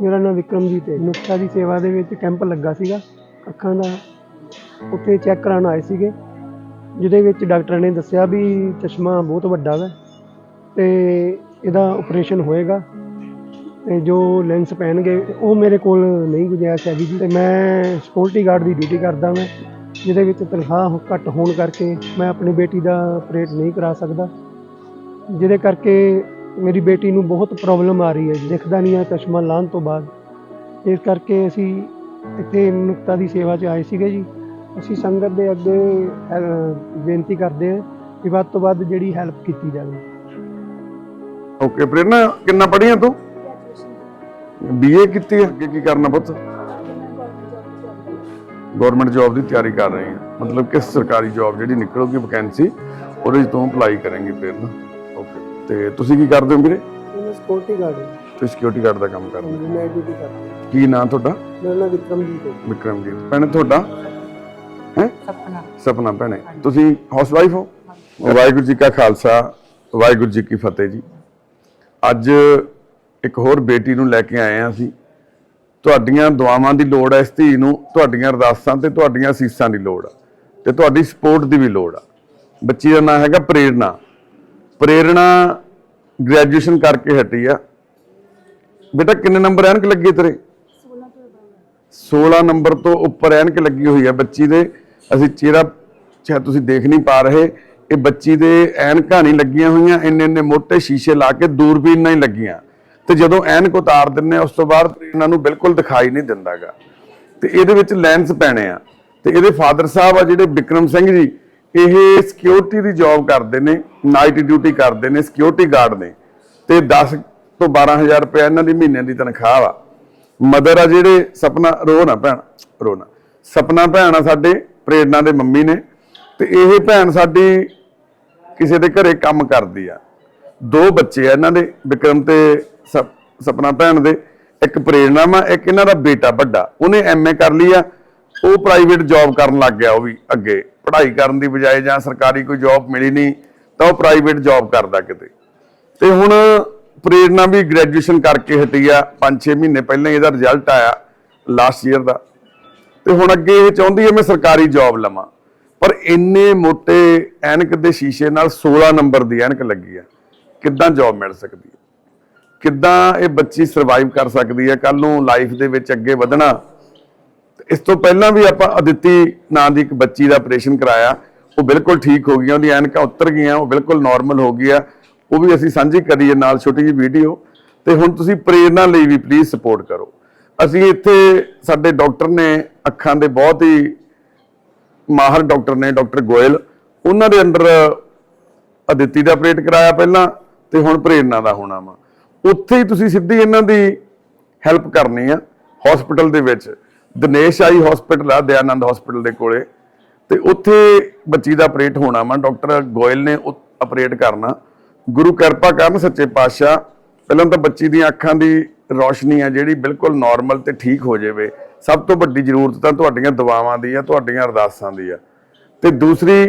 ਮੇਰਾ ਨਾਮ ਵਿਕਰਮਜੀਤ ਹੈ। ਨੁਕਤਾ ਦੀ ਸੇਵਾ ਦੇ ਵਿੱਚ ਕੈਂਪ ਲੱਗਾ ਸੀਗਾ। ਅੱਖਾਂ ਦਾ ਉੱਥੇ ਚੈੱਕ ਕਰਾਉਣ ਆਏ ਸੀਗੇ। ਜਿਹਦੇ ਵਿੱਚ ਡਾਕਟਰ ਨੇ ਦੱਸਿਆ ਵੀ ਚਸ਼ਮਾ ਬਹੁਤ ਵੱਡਾ ਹੈ ਤੇ ਇਹਦਾ ਆਪਰੇਸ਼ਨ ਹੋਏਗਾ ਤੇ ਜੋ ਲੈਂਸ ਪਹਿਨਗੇ, ਉਹ ਮੇਰੇ ਕੋਲ ਨਹੀਂ ਗੁੰਜਾਇਸ਼ ਹੈਗੀ ਜੀ। ਤੇ ਮੈਂ ਸਿਕਿਉਰਿਟੀ ਗਾਰਡ ਦੀ ਡਿਊਟੀ ਕਰਦਾ ਮੈਂ ਜਿਹਦੇ ਵਿੱਚ ਤਨਖਾਹ ਘੱਟ ਹੋਣ ਕਰਕੇ ਮੈਂ ਆਪਣੀ ਬੇਟੀ ਦਾ ਆਪਰੇਟ ਨਹੀਂ ਕਰਾ ਸਕਦਾ। ਜਿਹਦੇ ਕਰਕੇ ਮੇਰੀ ਬੇਟੀ ਨੂੰ ਬਹੁਤ ਪ੍ਰੋਬਲਮ ਆ ਰਹੀ ਹੈ ਜੀ ਦਿਖਦਾ ਨਹੀਂ ਹੈ ਚਸ਼ਮਾ ਲਾਉਣ ਤੋਂ ਬਾਅਦ। ਇਸ ਕਰਕੇ ਅਸੀਂ ਇੱਥੇ ਨੁਕਤਾ ਦੀ ਸੇਵਾ 'ਚ ਆਏ ਸੀਗੇ ਜੀ। ਅਸੀਂ ਸੰਗਤ ਦੇ ਅੱਗੇ ਬੇਨਤੀ ਕਰਦੇ ਹਾਂ ਕਿ ਵੱਧ ਤੋਂ ਵੱਧ ਜਿਹੜੀ ਹੈਲਪ ਕੀਤੀ ਜਾਵੇ। ਓਕੇ, ਪ੍ਰੇਰਨਾ ਕਿੰਨਾ ਪੜ੍ਹੀਆਂ ਤੂੰ? ਬੀਏ ਕੀਤੀ ਹੈ ਅੱਗੇ ਕੀ ਕਰਨਾ ਪੁੱਤ? ਗਵਰਨਮੈਂਟ ਜੌਬ ਦੀ ਤਿਆਰੀ ਕਰ ਰਹੀ ਹੈ। ਮਤਲਬ ਕਿ ਸਰਕਾਰੀ ਜੌਬ ਜਿਹੜੀ ਨਿਕਲੂਗੀ ਵੈਕੈਂਸੀ ਉਹਦੇ 'ਚ ਅਪਲਾਈ ਕਰੇਂਗੀ ਪ੍ਰੇਰਨਾ। ਤੇ ਤੁਸੀਂ ਕੀ ਕਰਦੇ ਹੋ ਵੀਰੇ? ਮੈਂ ਸਿਕਿਉਰਿਟੀ ਗਾਰਡ ਹਾਂ। ਤੁਸੀਂ ਸਿਕਿਉਰਿਟੀ ਗਾਰਡ ਦਾ ਕੰਮ ਕਰਦੇ ਹੋ। ਮੈਂ ਡਿਊਟੀ ਕਰਦਾ ਕੀ ਨਾਂ ਤੁਹਾਡਾ? ਮੇਰਾ ਨਾਮ ਵਿਕਰਮਜੀਤ ਹੈ। ਵਿਕਰਮਜੀਤ। ਭੈਣੇ ਤੁਹਾਡਾ? ਹੈ? ਸਪਨਾ। ਸਪਨਾ ਭੈਣੇ। ਤੁਸੀਂ ਹਾਊਸ ਵਾਈਫ ਹੋ ਵਾਹਿਗੁਰੂ ਜੀ ਕਾ ਖਾਲਸਾ ਵਾਹਿਗੁਰੂ ਜੀ ਕੀ ਫਤਿਹ ਜੀ। ਅੱਜ ਇੱਕ ਹੋਰ ਬੇਟੀ ਨੂੰ ਲੈ ਕੇ ਆਏ ਆ ਅਸੀਂ। ਤੁਹਾਡੀਆਂ ਦੁਆਵਾਂ ਦੀ ਲੋੜ ਹੈ ਇਸ ਧੀ ਨੂੰ ਤੁਹਾਡੀਆਂ ਅਰਦਾਸਾਂ ਤੇ ਤੁਹਾਡੀਆਂ ਅਸੀਸਾਂ ਦੀ ਲੋੜ ਆ। ਤੇ ਤੁਹਾਡੀ ਸਪੋਰਟ ਦੀ ਵੀ ਲੋੜ ਆ। ਬੱਚੀ ਦਾ ਨਾਮ ਹੈਗਾ ਪ੍ਰੇਰਣਾ ਪ੍ਰੇਰਣਾ ਗ੍ਰੈਜੂਏਸ਼ਨ ਕਰਕੇ ਹਟੀ ਆ। ਬੇਟਾ, ਕਿੰਨੇ ਨੰਬਰ ਐਨਕ ਲੱਗੇ ਤੇਰੇ? 16 ਨੰਬਰ ਤੋਂ ਉੱਪਰ ਐਨਕ ਲੱਗੀ ਹੋਈ ਆ ਬੱਚੀ ਦੇ। ਅਸੀਂ ਚਿਹਰਾ ਸ਼ਾਇਦ ਤੁਸੀਂ ਦੇਖ ਨਹੀਂ ਪਾ ਰਹੇ। ਇਹ ਬੱਚੀ ਦੇ ਐਨਕਾਂ ਨਹੀਂ ਲੱਗੀਆਂ ਹੋਈਆਂ, ਇੰਨੇ ਇੰਨੇ ਮੋਟੇ ਸ਼ੀਸ਼ੇ ਲਾ ਕੇ ਦੂਰਬੀਨ ਨਾਲ ਹੀ ਲੱਗੀਆਂ। ਤੇ ਜਦੋਂ ਐਨਕ ਉਤਾਰ ਦਿੰਨੇ ਆ ਉਸ ਤੋਂ ਬਾਅਦ ਇਹਨਾਂ ਨੂੰ ਬਿਲਕੁਲ ਦਿਖਾਈ ਨਹੀਂ ਦਿੰਦਾਗਾ ਤੇ ਇਹਦੇ ਵਿੱਚ ਲੈਂਸ ਪੈਣੇ ਆ। ਤੇ ਇਹਦੇ ਫਾਦਰ ਸਾਹਿਬ ਆ ਜਿਹੜੇ ਵਿਕਰਮ ਸਿੰਘ ਜੀ ਇਹ ਸਿਕਿਉਰਿਟੀ ਦੀ ਜੌਬ ਕਰਦੇ ਨੇ ਨਾਈਟ ਡਿਊਟੀ ਕਰਦੇ ਨੇ ਸਿਕਿਉਰਿਟੀ ਗਾਰਡ ਨੇ। ਤੇ 10 ਤੋਂ 12000 ਰੁਪਏ ਇਹਨਾਂ ਦੀ ਮਹੀਨੇ ਦੀ ਤਨਖਾਹ ਵਾ। ਮਦਰ ਆ ਜਿਹੜੇ, ਸਪਨਾ ਰੋ ਨਾ ਭੈਣ ਰੋ ਨਾ ਸਪਨਾ ਭੈਣ ਆ ਸਾਡੇ, ਪ੍ਰੇਰਣਾ ਦੇ ਮੰਮੀ ਨੇ। ਤੇ ਇਹ ਭੈਣ ਸਾਡੀ ਕਿਸੇ ਦੇ ਘਰੇ ਕੰਮ ਕਰਦੀ ਆ। ਦੋ ਬੱਚੇ ਆ ਇਹਨਾਂ ਦੇ, ਵਿਕਰਮ ਤੇ ਸਪ- ਸਪਨਾ ਭੈਣ ਦੇ। ਇੱਕ ਪ੍ਰੇਰਣਾ ਵਾ, ਇੱਕ ਇਹਨਾਂ ਦਾ ਬੇਟਾ ਵੱਡਾ। ਉਹਨੇ ਐਮਏ ਕਰ ਲਈ ਆ। ਉਹ ਪ੍ਰਾਈਵੇਟ ਜੌਬ ਕਰਨ ਲੱਗ ਗਿਆ ਉਹ ਵੀ ਅੱਗੇ। ਪੜ੍ਹਾਈ ਕਰਨ ਦੀ ਬਜਾਏ ਜਾਂ ਸਰਕਾਰੀ ਕੋਈ ਜੌਬ ਮਿਲੀ ਨਹੀਂ, ਤਾਂ ਉਹ ਪ੍ਰਾਈਵੇਟ ਜੌਬ ਕਰਦਾ ਕਿਤੇ। ਤੇ ਹੁਣ ਪ੍ਰੇਰਣਾ ਵੀ ਗ੍ਰੈਜੂਏਸ਼ਨ ਕਰਕੇ ਹਟੀ ਆ 5-6 ਮਹੀਨੇ ਪਹਿਲਾਂ ਇਹਦਾ ਰਿਜ਼ਲਟ ਆਇਆ ਲਾਸਟ ਈਅਰ ਦਾ। ਤੇ ਹੁਣ ਅੱਗੇ ਇਹ ਚਾਹੁੰਦੀ ਹੈ ਮੈਂ ਸਰਕਾਰੀ ਜੌਬ ਲਵਾਂ। ਪਰ ਇੰਨੇ ਮੋਟੇ ਐਨਕ ਦੇ ਸ਼ੀਸ਼ੇ ਨਾਲ 16 ਨੰਬਰ ਦੀ ਐਨਕ ਲੱਗੀ ਆ। ਕਿੱਦਾਂ ਜੌਬ ਮਿਲ ਸਕਦੀ ਹੈ ਕਿੱਦਾਂ ਇਹ ਬੱਚੀ ਸਰਵਾਈਵ ਕਰ ਸਕਦੀ ਹੈ ਕੱਲ ਨੂੰ ਲਾਈਫ ਦੇ ਵਿੱਚ ਅੱਗੇ ਵਧਣਾ ਇਸ ਤੋਂ ਪਹਿਲਾਂ ਵੀ ਆਪਾਂ ਅਦਿੱਤੀ ਨਾਂ ਦੀ ਇੱਕ ਬੱਚੀ ਦਾ ਆਪਰੇਸ਼ਨ ਕਰਾਇਆ, ਉਹ ਬਿਲਕੁਲ ਠੀਕ ਹੋ ਗਈਆਂ ਉਹਦੀਆਂ ਐਨਕਾਂ ਉਤਰ ਗਈਆਂ, ਉਹ ਬਿਲਕੁਲ ਨਾਰਮਲ ਹੋ ਗਈ ਆ, ਉਹ ਵੀ ਅਸੀਂ ਸਾਂਝੀ ਕਰੀਏ ਨਾਲ ਛੋਟੀ ਜਿਹੀ ਵੀਡੀਓ ਤੇ ਹੁਣ ਤੁਸੀਂ ਪ੍ਰੇਰਣਾ ਲਈ ਵੀ ਪਲੀਜ਼ ਸਪੋਰਟ ਕਰੋ। ਅਸੀਂ ਇੱਥੇ ਸਾਡੇ ਡਾਕਟਰ ਨੇ ਅੱਖਾਂ ਦੇ ਬਹੁਤ ਹੀ ਮਾਹਰ ਡਾਕਟਰ ਨੇ ਡਾਕਟਰ ਗੋਇਲ, ਉਹਨਾਂ ਦੇ ਅੰਡਰ ਅਦਿੱਤੀ ਦਾ ਆਪਰੇਟ ਕਰਾਇਆ ਪਹਿਲਾਂ ਤੇ ਹੁਣ ਪ੍ਰੇਰਣਾ ਦਾ ਹੋਣਾ ਵਾ। ਉੱਥੇ ਹੀ ਤੁਸੀਂ ਸਿੱਧੀ ਇਹਨਾਂ ਦੀ ਹੈਲਪ ਕਰਨੀ ਆ ਹਸਪੀਟਲ ਦੇ ਵਿੱਚ। ਦਿਨੇਸ਼ ਆਈ ਹਸਪੀਟਲ ਆ, ਦਿਆਨੰਦ ਹਸਪੀਟਲ ਦੇ ਕੋਲੇ। ਤੇ ਉੱਥੇ ਬੱਚੀ ਦਾ ਆਪਰੇਟ ਹੋਣਾ ਵਾ, ਡਾਕਟਰ ਗੋਇਲ ਨੇ ਆਪਰੇਟ ਕਰਨਾ। ਗੁਰੂ ਕਿਰਪਾ ਕਰਨ ਸੱਚੇ ਪਾਤਸ਼ਾਹ, ਪਹਿਲਾਂ ਤਾਂ ਬੱਚੀ ਦੀਆਂ ਅੱਖਾਂ ਦੀ ਰੋਸ਼ਨੀ ਆ ਜਿਹੜੀ ਬਿਲਕੁਲ ਨਾਰਮਲ ਤੇ ਠੀਕ ਹੋ ਜਾਵੇ। ਸਭ ਤੋਂ ਵੱਡੀ ਜ਼ਰੂਰਤ ਤਾਂ ਤੁਹਾਡੀਆਂ ਦੁਆਵਾਂ ਦੀ ਆ, ਤੁਹਾਡੀਆਂ ਅਰਦਾਸਾਂ ਦੀ ਆ। ਤੇ ਦੂਸਰੀ,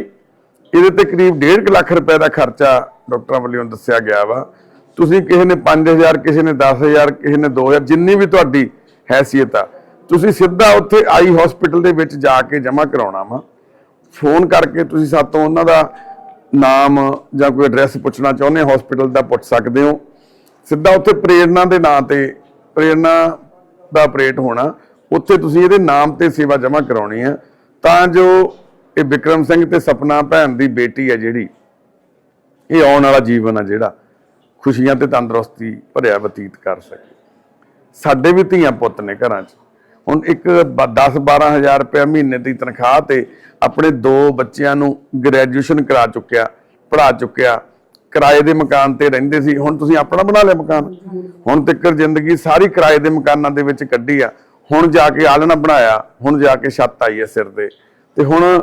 ਇਹਦੇ ਤੇ ਕਰੀਬ 1.5 ਲੱਖ ਰੁਪਏ ਦਾ ਖਰਚਾ ਡਾਕਟਰਾਂ ਵੱਲੋਂ ਦੱਸਿਆ ਗਿਆ ਵਾ। ਤੁਸੀਂ ਕਿਸੇ ਨੇ 5000 ਕਿਸੇ ਨੇ 10000 ਕਿਸੇ ਨੇ 2000 ਜਿੰਨੀ ਵੀ ਤੁਹਾਡੀ ਹੈਸੀਅਤ ਆ ਤੁਸੀਂ ਸਿੱਧਾ ਉੱਥੇ ਆਈ ਹਸਪੀਟਲ ਦੇ ਵਿੱਚ ਜਾ ਕੇ ਜਮ੍ਹਾਂ ਕਰਾਉਣਾ ਵਾ। ਫੋਨ ਕਰਕੇ ਤੁਸੀਂ ਸਾਤੋਂ ਉਹਨਾਂ ਦਾ ਨਾਮ ਜਾਂ ਕੋਈ ਐਡਰੈਸ ਪੁੱਛਣਾ ਚਾਹੁੰਦੇ ਹੋ ਹਸਪੀਟਲ ਦਾ ਪੁੱਛ ਸਕਦੇ ਹੋ। ਸਿੱਧਾ ਉੱਥੇ ਪ੍ਰੇਰਣਾ ਦੇ ਨਾਂ ਤੇ ਪ੍ਰੇਰਣਾ ਦਾ ਆਪਰੇਟ ਹੋਣਾ। ਉੱਥੇ ਤੁਸੀਂ ਇਹਦੇ ਨਾਮ ਤੇ ਸੇਵਾ ਜਮ੍ਹਾਂ ਕਰਾਉਣੀ ਹੈ ਤਾਂ ਜੋ ਇਹ ਵਿਕਰਮ ਸਿੰਘ ਤੇ ਸਪਨਾ ਭੈਣ ਦੀ ਬੇਟੀ ਹੈ ਜਿਹੜੀ, ਇਹ ਆਉਣ ਵਾਲਾ ਜੀਵਨ ਆ ਜਿਹੜਾ, ਖੁਸ਼ੀਆਂ ਤੇ ਤੰਦਰੁਸਤੀ, ਭਰਿਆ ਬਤੀਤ ਕਰ ਸਕੇ। ਸਾਡੇ ਵੀ ਧੀਆਂ ਪੁੱਤ ਨੇ ਘਰਾਂ 'ਚ। ਹੁਣ ਇੱਕ 10 12000 ਰੁਪਏ ਮਹੀਨੇ ਦੀ ਤਨਖਾਹ ਤੇ ਆਪਣੇ ਦੋ ਬੱਚਿਆਂ ਨੂੰ ਗ੍ਰੈਜੂਏਸ਼ਨ ਕਰਾ ਚੁੱਕਿਆ, ਪੜ੍ਹਾ ਚੁੱਕਿਆ, ਕਿਰਾਏ ਦੇ ਮਕਾਨ ਤੇ ਰਹਿੰਦੇ ਸੀ। ਹੁਣ ਤੁਸੀਂ ਆਪਣਾ ਬਣਾ ਲਿਆ ਮਕਾਨ? ਹੁਣ ਤੱਕ ਜ਼ਿੰਦਗੀ ਸਾਰੀ ਕਿਰਾਏ ਦੇ ਮਕਾਨਾਂ ਦੇ ਵਿੱਚ ਕੱਢੀ ਆ। ਹੁਣ ਜਾ ਕੇ ਆਲਣਾ ਬਣਾਇਆ, ਹੁਣ ਜਾ ਕੇ ਛੱਤ ਆਈ ਹੈ ਸਿਰ ਤੇ। ਤੇ ਹੁਣ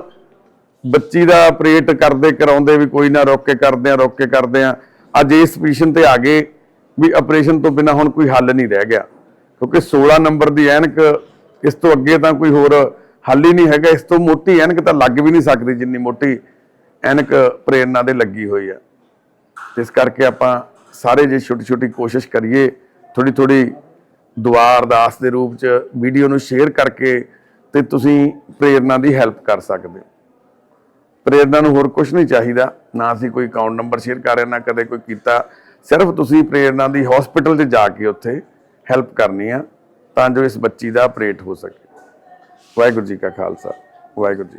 ਬੱਚੀ ਦਾ ਆਪਰੇਟ ਕਰਦੇ ਕਰਾਉਂਦੇ ਵੀ ਕੋਈ ਨਾ, ਰੋਕ ਕੇ ਕਰਦੇ ਆ, ਰੋਕ ਕੇ ਕਰਦੇ ਆ। ਅੱਜ ਇਸ ਪੋਜੀਸ਼ਨ ਤੇ ਆ ਗਏ ਵੀ ਆਪਰੇਸ਼ਨ ਤੋਂ ਬਿਨਾ ਹੁਣ ਕੋਈ ਹੱਲ ਨਹੀਂ ਰਹਿ ਗਿਆ। ਕਿਉਂਕਿ 16 ਨੰਬਰ ਦੀ ਐਨਕ ਇਸ ਤੋਂ ਅੱਗੇ ਤਾਂ ਕੋਈ ਹੋਰ ਹੱਲ ਹੀ ਨਹੀਂ ਹੈਗਾ, ਇਸ ਤੋਂ ਮੋਟੀ ਐਨਕ ਤਾਂ ਲੱਗ ਵੀ ਨਹੀਂ ਸਕਦੀ, ਜਿੰਨੀ ਮੋਟੀ ਐਨਕ ਪ੍ਰੇਰਣਾ ਦੇ ਲੱਗੀ ਹੋਈ ਹੈ। ਇਸ ਕਰਕੇ ਆਪਾਂ ਸਾਰੇ ਜੇ ਛੋਟੀ ਛੋਟੀ ਕੋਸ਼ਿਸ਼ ਕਰੀਏ ਥੋੜੀ ਥੋੜੀ ਦੁਆ ਅਰਦਾਸ ਦੇ ਰੂਪ ਚ ਵੀਡੀਓ ਨੂੰ ਸ਼ੇਅਰ ਕਰਕੇ ਤੇ ਤੁਸੀਂ ਪ੍ਰੇਰਣਾ ਦੀ ਹੈਲਪ ਕਰ ਸਕਦੇ ਹੋ। ਪ੍ਰੇਰਣਾ ਨੂੰ ਹੋਰ ਕੁਝ ਨਹੀਂ ਚਾਹੀਦਾ, ਨਾ ਅਸੀਂ ਕੋਈ ਅਕਾਊਂਟ ਨੰਬਰ ਸ਼ੇਅਰ ਕਰ ਰਹੇ, ਨਾ ਕਦੇ ਕੋਈ ਕੀਤਾ। ਸਿਰਫ ਤੁਸੀਂ ਪ੍ਰੇਰਣਾ ਦੀ ਹਸਪੀਟਲ 'ਚ ਜਾ ਕੇ ਉੱਥੇ ਹੈਲਪ ਕਰਨੀ ਆ ਤਾਂ ਜੋ ਇਸ ਬੱਚੀ ਦਾ ਆਪਰੇਟ ਹੋ ਸਕੇ। ਵਾਹਿਗੁਰੂ ਜੀ ਕਾ ਖਾਲਸਾ, ਵਾਹਿਗੁਰੂ ਜੀ